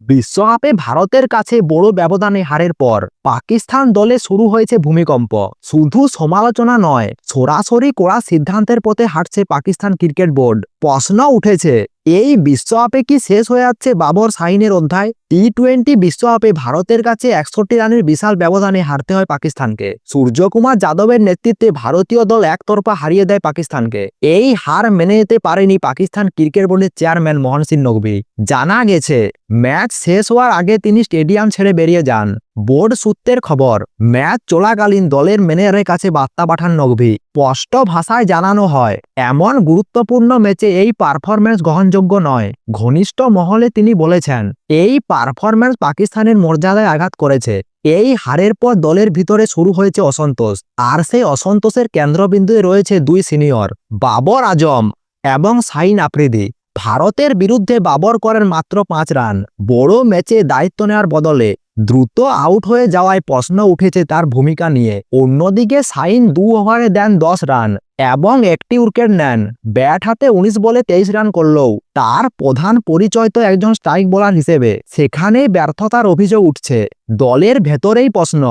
বিশ্বকাপে ভারতের কাছে বড় ব্যবধানে হারের পর পাকিস্তান দলে শুরু হয়েছে ভূমিকম্প। শুধু সমালোচনা নয়, সরাসরি কড়া সিদ্ধান্তের পথে হাঁটছে পাকিস্তান ক্রিকেট বোর্ড। প্রশ্ন উঠেছে এই বিশ্বকাপে কি শেষ হয়ে যাচ্ছে বাবর সাইনের অধ্যায়? টি টোয়েন্টি বিশ্বকাপে ভারতের কাছে একষট্টি রানের বিশাল ব্যবধানে হারতে হয় পাকিস্তানকে। সূর্যকুমার যাদবের নেতৃত্বে ভারতীয় দল একতরফা হারিয়ে দেয় পাকিস্তানকে। এই হার মেনে নিতে পারেনি পাকিস্তান ক্রিকেট বোর্ডের চেয়ারম্যান মোহন সিং নকভি জানা গেছে, ম্যাচ শেষ হওয়ার আগে তিনি স্টেডিয়াম ছেড়ে বেরিয়ে যান। বোর্ড সূত্রের খবর, ম্যাচ চলাকালীন দলের ম্যানেজারের কাছে বার্তা পাঠান নকভি। স্পষ্ট ভাষায় জানানো হয়, এমন গুরুত্বপূর্ণ ম্যাচে এই পারফরম্যান্স গ্রহণযোগ্য নয়। ঘনিষ্ঠ মহলে তিনি বলেছেন, এই পারফরম্যান্স পাকিস্তানের মর্যাদায় আঘাত করেছে। এই হারের পর দলের ভিতরে শুরু হয়েছে অসন্তোষ। আর সেই অসন্তোষের কেন্দ্রবিন্দুতে রয়েছে দুই সিনিয়র, বাবর আজম এবং সাইন আফ্রিদি। ভারতের বিরুদ্ধে বাবর করেন মাত্র পাঁচ রান। বড় ম্যাচে দায়িত্ব নেওয়ার বদলে দ্রুত আউট হয়ে যাওয়ায় প্রশ্ন উঠেছে তার ভূমিকা নিয়ে। অন্যদিকে সাইন দু ওভারে দেন দশ রান এবং একটি উইকেট নেন। ব্যাট হাতে উনিশ বলে তেইশ রান করলেও তার প্রধান পরিচয় তো একজন স্ট্রাইক বোলার হিসেবে। সেখানেই ব্যর্থতার অভিযোগ উঠছে। দলের ভেতরেই প্রশ্ন,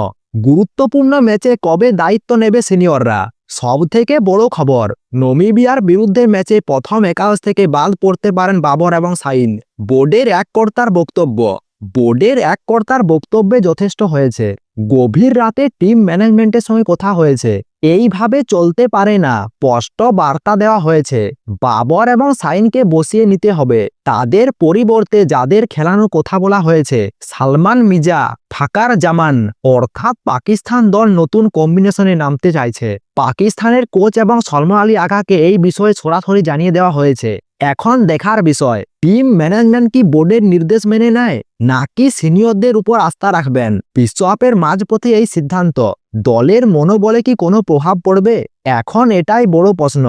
গুরুত্বপূর্ণ ম্যাচে কবে দায়িত্ব নেবে সিনিয়ররা? সব থেকে বড় খবর, নমিবিয়ার বিরুদ্ধে ম্যাচে প্রথম একাদশ থেকে বাদ পড়তে পারেন বাবর এবং সাইন। বোর্ডের এক কর্তার বক্তব্য, বোর্ডের এক কর্তার বক্তব্যে যথেষ্ট হয়েছে। গভীর রাতে টিম ম্যানেজমেন্টের সঙ্গে কথা হয়েছে। এইভাবে চলতে পারে না। স্পষ্ট বার্তা দেওয়া হয়েছে। বাবর এবং সাইনকে বসিয়ে নিতে হবে। তাদের পরিবর্তে যাদের খেলানো কথা বলা হয়েছে, সালমান মিজা ফাকার জামান, অর্থাৎ পাকিস্তান দল নতুন কম্বিনেশনে নামতে চাইছে। পাকিস্তানের কোচ এবং সলমান আলী আগাকে এই বিষয়ে সরাসরি জানিয়ে দেওয়া হয়েছে। এখন দেখার বিষয় টিম ম্যানেজমেন্ট কি বোর্ডের নির্দেশ মেনে নেয়, নাকি সিনিয়রদের উপর আস্থা রাখবেন? বিশ্বকাপের মাঝপথে এই সিদ্ধান্ত, দলের মনোবলে কি কোনো প্রভাব পড়বে? এখন এটাই বড় প্রশ্ন।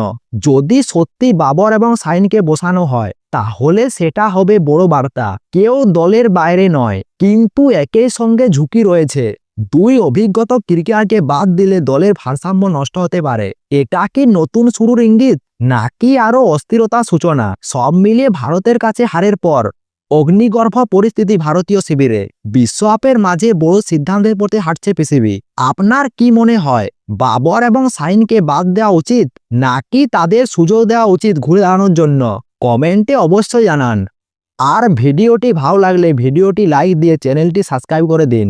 যদি সত্যি বাবর এবং সাইনকে বসানো হয়, তাহলে সেটা হবে বড় বার্তা। কেউ দলের বাইরে নয়, কিন্তু একই সঙ্গে ঝুঁকি রয়েছে। দুই অভিজ্ঞত ক্রিকেটারকে বাদ দিলে দলের ভারসাম্য নষ্ট হতে পারে। এটা কি নতুন শুরুর ইঙ্গিত, নাকি আরও অস্থিরতা সূচনা? সব মিলিয়ে ভারতের কাছে হারের পর, অগ্নিগর্ভ পরিস্থিতি ভারতীয় শিবিরে। বিশ্বকাপের মাঝে বড় সিদ্ধান্তের পথে হাঁটছে পৃথিবী। আপনার কি মনে হয়, বাবর এবং সাইনকে বাদ দেওয়া উচিত, নাকি তাদের সুযোগ দেওয়া উচিত ঘুরে দাঁড়ানোর জন্য? কমেন্টে অবশ্যই জানান। আর ভিডিওটি ভালো লাগলে ভিডিওটি লাইক দিয়ে চ্যানেলটি সাবস্ক্রাইব করে দিন।